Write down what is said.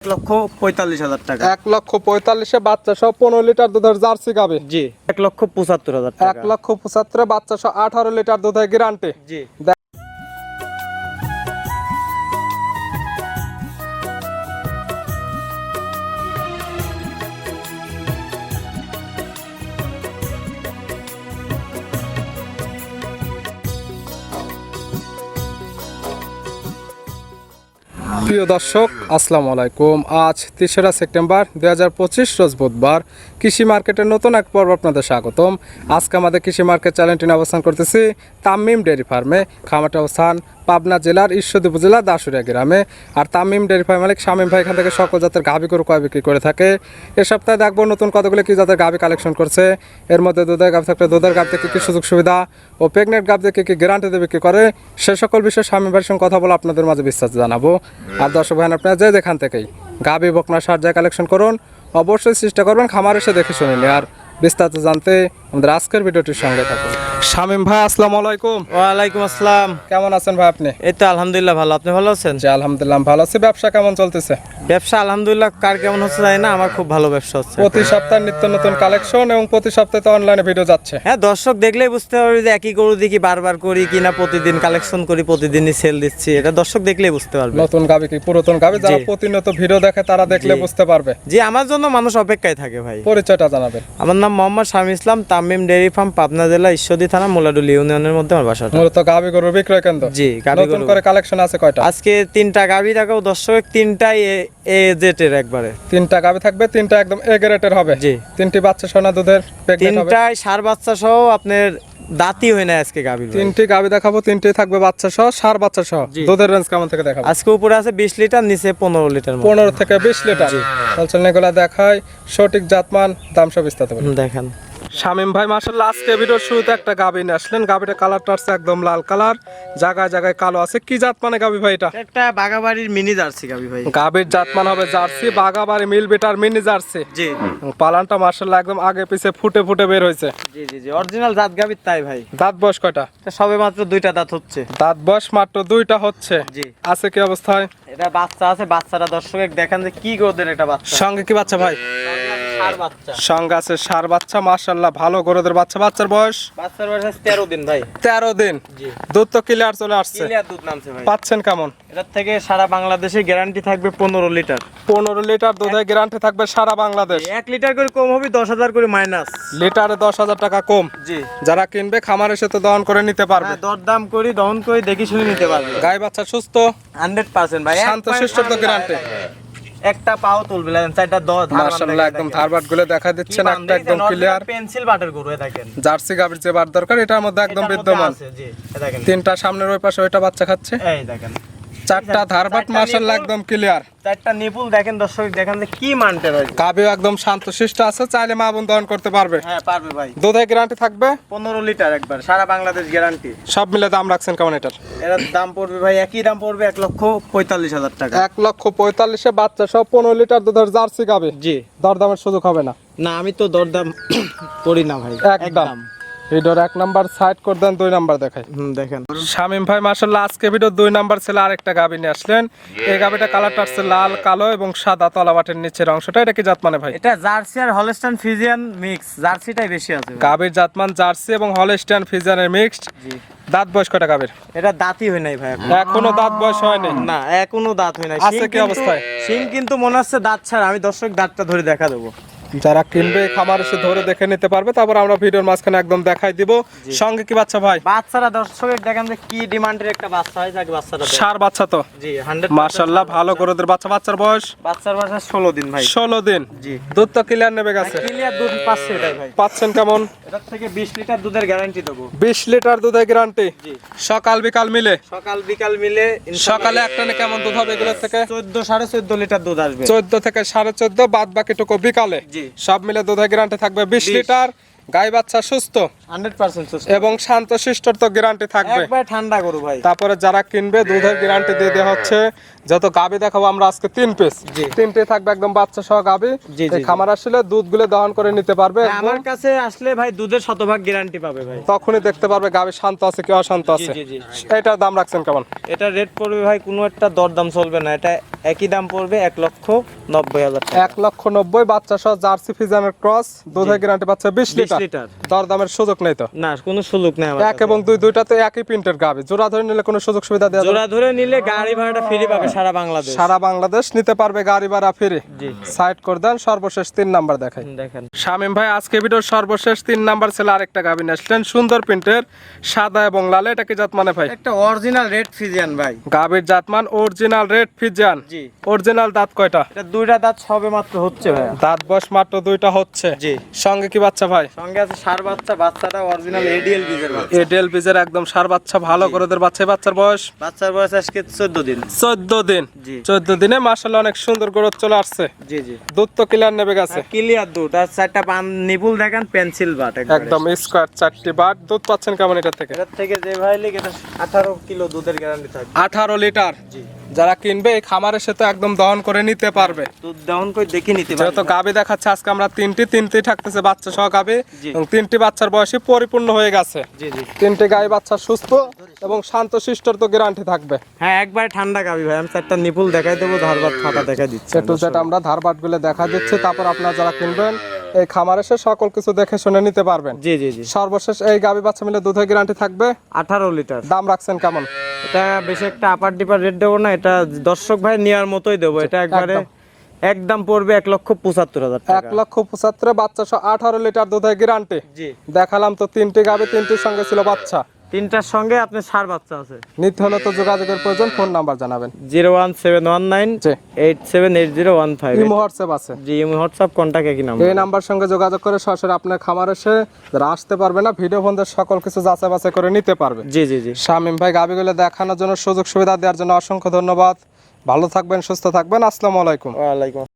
এক লক্ষ পঁয়তাল্লিশ হাজার টাকা। এক লক্ষ পঁয়তাল্লিশে বাচ্চা সহ পনেরো লিটার দুধের জার্সি গাবে জি এক লক্ষ পঁচাত্তর হাজার এক লক্ষ পঁচাত্তরে বাচ্চা সহ আঠারো লিটার দুধের গ্যারান্টি জি। প্রিয় দর্শক, আসসালামু আলাইকুম। আজ তেসরা সেপ্টেম্বর দুই হাজার পঁচিশ, রোজ বুধবার। কৃষি মার্কেটের নতুন এক পর্ব আপনাদের স্বাগতম। আজকে আমাদের কৃষি মার্কেট চ্যানেলটি অবস্থান করতেছি তামিম ডেয়ারি ফার্মে। খামারটা অবস্থান পাবনা জেলার ঈশ্বরদী উপজেলা দাসুরিয়া গ্রামে। আর তামিম ডেয়ারি ফার্ম মালিক শামীম ভাই এখান থেকে সকল জাতের গাভি গরু কয় বিক্রি করে থাকে। এ সপ্তাহে দেখব নতুন কতগুলো কি জাতের গাভি কালেকশন করছে। এর মধ্যে দুধের গাভ থাকলে দুধের গাভ থেকে কি সুযোগ সুবিধা ও প্রেগনেন্ট গাভ থেকে কী গ্যারান্টি দেবে কি করে, সে সকল বিষয়ে শামীম ভাইয়ের সঙ্গে কথা বলে আপনাদের মাঝে বিশ্বাস জানাব। আর দর্শক ভাই আপনারা যে যেখান থেকেই গাবি বকনা সার যায় কালেকশন করুন, অবশ্যই চেষ্টা করবেন খামার এসে দেখে শুনে আর বিস্তারিত জানতে আমাদের আজকের ভিডিওটির সঙ্গে থাকুন। শামীম ভাই আসসালামু আলাইকুম। ওয়ালাইকুম আসসালাম। কেমন আছেন ভাই আপনি? এই তো আলহামদুলিল্লাহ ভালো। আপনি ভালো আছেন? জি আলহামদুলিল্লাহ ভালো আছি। ব্যবসা কেমন চলতেছে? ব্যবসা আলহামদুলিল্লাহ কার কেমন হচ্ছে জানি না আমার খুব ভালো ব্যবসা হচ্ছে। প্রতি সপ্তাহে নিত্য নতুন কালেকশন এবং প্রতি সপ্তাহে তো অনলাইনে ভিডিও যাচ্ছে। হ্যাঁ দর্শক দেখলেই বুঝতে পারবে যে একই গরু দেখি বারবার করি কিনা প্রতিদিন কালেকশন করি প্রতিদিনই সেল দিচ্ছি। এটা দর্শক দেখলেই বুঝতে পারবে। নতুন গাবি কি পুরাতন গাবি? যারা প্রতিনিয়ত ভিডিও দেখে তারা দেখলে বুঝতে পারবে। জি আমার জন্য মানুষ অপেক্ষায় থাকে ভাই। পরিচয়টা জানাবেন। আমার নাম মোহাম্মদ শামী ইসলাম তামিম ডেয়ারি ফার্ম পাবনা জেলা ঈশ্বরদী থানা মোলাডুলি ইউনিয়নের মধ্যে আমার বাসাটা মূলত গাবি গরুর বিক্রয় কেন্দ্র জি, নতুন গরু। করে কালেকশন আছে কয়টা আজকে তিনটা গাভি দেখাও দর্শক তিনটাই এ- এ জেটের একবারে তিনটা গাবি থাকবে তিনটা একদম এ গ্রেটের হবে জি। তিনটি বাচ্চা সোনা দুধের প্রেগনেন্ট হবে তিনটাই সার বাচ্চা সহ আপনার দাঁতই হয় না আজকে ভাই। তিনটি গাবি দেখাবো তিনটি থাকবে বাচ্চা সহ সার বাচ্চা সহ জি। দুধের রেঞ্জ কেমন থেকে দেখাবো আজকে উপরে আছে বিশ লিটার নিচে পনেরো লিটার মতো। পনেরো থেকে বিশ লিটার চলছেন এগুলা দেখায় সঠিক জাতমান দাম সব বিস্তারিত। হুম, দেখেন শামিম ভাই মাসাল্লাহ আজকে ভিডিওর শুরুতে একটা গাবি নিয়ে আসলেন। গাবিটা কালারটা আছে একদম লাল কালার জায়গায় জায়গায় কালো আছে। কি জাত মানে গাবি ভাই এটা? একটা বাগাবাড়ির মিনি জার্সি গাভি ভাই। গাবির জাতমান হবে জার্সি বাগাবাড়ি মিল বিটার মিনি জার্সি। জি। পালানটা মার্শাল্লাহ একদম আগে পিছে ফুটে ফুটে বের হয়েছে। জি জি জি অরিজিনাল জাত গাভির তাই ভাই। দাঁত বয়স কয়টা? এটা সবে মাত্র দুইটা দাঁত হচ্ছে। দাঁত বয়স মাত্র দুইটা হচ্ছে। জি। আছে কি অবস্থায়? এটা বাচ্চা আছে বাচ্চাটা দর্শক দেখেন যে কি গরুদের একটা বাচ্চা। সঙ্গে কি বাচ্চা ভাই? সঙ্গে আছে সার বাচ্চা মার্শাল্লাহ ভালো গরুদের বাচ্চা। বাচ্চার বয়স? বাচ্চার বয়স তেরো দিন ভাই। তেরো দিন? দুধ তো ক্লিয়ার চলে আসছে। দুধ নামছে ভাই। পাচ্ছেন কেমন? এটার থেকে সারা বাংলাদেশে গ্যারান্টি থাকবে পনেরো লিটার। পনেরো লিটার দুধের গ্যারান্টি থাকবে সারা বাংলাদেশ। এক লিটার করে কম হবে দশ হাজার করে মাইনাস লিটারে দশ হাজার টাকা কম। জি। যারা কিনবে খামার এসে তো দহন করে নিতে পারবে। হ্যাঁ দরদাম করি দহন করি দেখি শুনে নিতে পারবে। গাই বাচ্চা সুস্থ? হান্ড্রেড পার্সেন্ট ভাই শান্ত শিষ্ট তো গ্যারান্টি একটা পাও তুলবে না চারটা দশ মাশাআল্লাহ একদম থারবাটগুলো দেখা দিচ্ছেন একটা একদম ক্লিয়ার পেন্সিল বাটার গরু দেখেন। জার্সি গাবির যে বার দরকার এটার মধ্যে একদম বিদ্যমান। তিনটা সামনের ওই পাশে ওইটা বাচ্চা খাচ্ছে। এই দেখেন। চারটা ধারবাট চারটা একদম ক্লিয়ার চারটা নিপুল দেখেন দর্শক দেখেন কি মানটের হয়। গাবিও একদম শান্ত শিষ্ট আছে চাইলে মা বোন দহন করতে পারবে। হ্যাঁ পারবে ভাই। দুধের গ্যারান্টি থাকবে? পনেরো লিটার একবার সারা বাংলাদেশ গ্যারান্টি সব মিলে দাম রাখছেন কেমন এটার? এর দাম পড়বে ভাই একই দাম পড়বে এক লক্ষ পঁয়তাল্লিশ হাজার টাকা। এক লক্ষ পঁয়তাল্লিশে বাচ্চা সব পনেরো লিটার দুধের জার্সি গাবে জি। দরদামের সুযোগ হবে না। না আমি তো দরদাম করি না ভাই একদম। ভিডিওর এক নাম্বার সাইড করে দেন দুই নাম্বার দেখাই। দেখেন। শামিম ভাই মাসাল্লাহ আজকে ভিডিও দুই নাম্বার ছেলে আরেকটা গাবি নিয়ে আসলেন। এই গাবিটা কালারটা আসছে লাল কালো এবং সাদা তলাবাটের নিচের অংশটা। এটা কি জাত মানে ভাই? এটা জার্সি আর হলস্টাইন ফিজিয়ান মিক্স। জার্সিটাই বেশি আছে। গাবির জাতমান জার্সি এবং হলস্টিয়ান ফিজানের মিক্সড। জি। দাঁত বয়স গাবির? এটা দাঁতই হয় নাই ভাই এখনও। দাঁত বয়স হয়নি না এখনও দাঁত হয় নাই। আছে কি অবস্থায়? শিং কিন্তু মনে হচ্ছে দাঁত ছাড়া। আমি দর্শক দাঁতটা ধরে দেখা দেবো। যারা কিনবে খামার এসে ধরে দেখে নিতে পারবে তারপর আমরা ভিডিওর মাঝখানে একদম দেখাই দিব। সঙ্গে কি বাচ্চা ভাই? বাচ্চারা দর্শকের দেখেন যে কি ডিমান্ডের একটা বাচ্চা হয় যাকে বাচ্চাটা। সার বাচ্চা তো? জি হান্ড্রেড মাশাল্লাহ ভালো গরুদের বাচ্চা। বাচ্চার বয়স? বাচ্চার বয়স ষোলো দিন ভাই। ষোলো দিন? জি। দুধ তো ক্লিয়ার নেবে গেছে। ক্লিয়ার দুধ পাচ্ছে এটাই ভাই। পাচ্ছেন কেমন? এটার থেকে বিশ লিটার দুধের গ্যারান্টি দেবো। বিশ লিটার দুধের গ্যারান্টি জি। সকাল বিকাল মিলে? সকাল বিকাল মিলে সকালে একটা নে কেমন দুধ হবে এগুলোর থেকে? চোদ্দ সাড়ে চোদ্দ লিটার দুধ আসবে। চোদ্দ থেকে সাড়ে চোদ্দ বাদ বাকিটুকু বিকালে? জি। সব মিলে দুধের গ্যারান্টি থাকবে বিশ লিটার। গাই বাচ্চা সুস্থ। হান্ড্রেড পার্সেন্ট এবং শান্ত শিষ্টর তো গ্যারান্টি থাকবে। একবার ঠান্ডা গরু ভাই। তারপরে যারা কিনবে দুধের গ্যারান্টি দিয়ে দেওয়া হচ্ছে। যত গাবি দেখাবো আমরা আজকে তিন পিস তিনটে থাকবে একদম বাচ্চা সহ গাবি খামার আসলে দুধগুলো দহন করে নিতে পারবে আমার কাছে আসলে ভাই দুধের শতভাগ গ্যারান্টি পাবে ভাই। তখনই দেখতে পারবে গাবি শান্ত আছে কি অশান্ত আছে। এটার দাম রাখছেন কেমন? এটা রেট পড়বে ভাই কোনো একটা দরদাম চলবে না। এটা একই দাম পড়বে এক লক্ষ নব্বই হাজার এক লক্ষ নব্বই বাচ্চা সহ জার্সি ফিজানের ক্রস দুধের গ্যারান্টি পাচ্ছে বিশ লিটার। লিটার। দরদামের সুযোগ নেই তো? না কোনো সুযোগ নেই এক এবং দুই দুইটাতে একই প্রিন্টের গাবি। জোড়া ধরে নিলে কোনো সুযোগ সুবিধা দেওয়া জোড়া ধরে নিলে গাড়ি ভাড়াটা ফ্রি পাবে সারা বাংলাদেশ। সারা বাংলাদেশ নিতে পারবে গাড়ি ভাড়া ফিরে সাইড করে দেন সর্বশেষ তিন নাম্বার দেখাই। দেখেন। শামিম ভাই আজকে ভিডিওর সর্বশেষ তিন নাম্বার ছিল আরেকটা গাবি নিয়ে আসলেন। সুন্দর প্রিন্টের সাদা এবং লাল। এটা কি জাত মানে ভাই? একটা অরিজিনাল রেড ফিজিয়ান ভাই। গাবির জাতমান অরিজিনাল রেড ফিজিয়ান জি। অরিজিনাল দাঁত কয়টা? এটা দুইটা দাঁত সবে মাত্র হচ্ছে ভাই দাঁত বয়স মাত্র দুইটা হচ্ছে। জি। সঙ্গে কি বাচ্চা ভাই? সঙ্গে আছে সার বাচ্চা বাচ্চাটা অরিজিনাল এডিএল বীজের বাচ্চা। এডেল বীজের একদম সার বাচ্চা ভালো করে ওদের বাচ্চা। বাচ্চার বয়স? বাচ্চার বয়স আজকে চোদ্দ দিন। চোদ্দ দিন। জি। চোদ্দ দিনে মাসাল্লাহ অনেক সুন্দর গ্রোথ চলে আসছে। জি জি। দুধ তো ক্লিয়ার নেবে গেছে। ক্লিয়ার দুধ। আর চারটা পান নিপুল দেখেন পেন্সিল বাট একদম স্কোয়ার চারটি বাট। দুধ পাচ্ছেন কেমন এটা থেকে? এটার থেকে যে ভাই লিখ এটা আঠারো কিলো দুধের গ্যারান্টি থাকবে। আঠারো লিটার। জি। যারা কিনবে এই খামার এসে তো একদম দহন করে নিতে পারবে। দুধ দহন করে দেখে নিতে পারবে। যেহেতু গাবি দেখাচ্ছে আজকে আমরা তিনটি তিনটি থাকতেছে বাচ্চা সহ গাবি এবং তিনটি বাচ্চার বয়সে পরিপূর্ণ হয়ে গেছে। তিনটি গাই বাচ্চা সুস্থ এবং শান্ত শিষ্টর তো গ্যারান্টি থাকবে। হ্যাঁ একবার ঠান্ডা গাবি ভাই। আমি চারটা নিপুল দেখাই দেবো ধারবাদ ফাটা দেখাই দিচ্ছি। সেটু সেট আমরা ধারবাটগুলো দেখা দিচ্ছি। তারপর আপনারা যারা কিনবেন এই খামার এসে সকল কিছু দেখে শুনে নিতে পারবেন। জি জি জি। সর্বশেষ এই গাবি বাচ্চা মিলে দুধের গ্যারান্টি থাকবে? আঠারো লিটার। দাম রাখছেন কেমন? এটা বেশি একটা আপার ডিপার রেট দেবো না এটা দর্শক ভাই নেওয়ার মতোই দেবো। এটা একবারে একদম। একদম পড়বে এক লক্ষ পঁচাত্তর হাজার এক টাকা লক্ষ পঁচাত্তর বাচ্চা সহ আঠারো লিটার দুধের গ্যারান্টি জি। দেখালাম তো তিনটি গাবি তিনটির সঙ্গে ছিল বাচ্চা। তিনটার সঙ্গে আপনার সার বাচ্চা আছে। নিতে হলে তো যোগাযোগের প্রয়োজন ফোন নাম্বার জানাবেন। Zero one seven one nine eight seven eight zero one five imo WhatsApp আছে। জি ইমো হোয়াটসঅ্যাপ কন্ট্যাক্ট একই নাম্বার। এই নাম্বার সঙ্গে যোগাযোগ করে সরাসরি আপনার খামার এসে যারা আসতে পারবে না ভিডিও ফোনদের সকল কিছু যাচাই বাছাই করে নিতে পারবে। জি জি জি। শামিম ভাই গাবিগুলো দেখানোর জন্য সুযোগ সুবিধা দেওয়ার জন্য অসংখ্য ধন্যবাদ। ভালো থাকবেন সুস্থ থাকবেন। আসসালামু আলাইকুম। ওয়ালাইকুম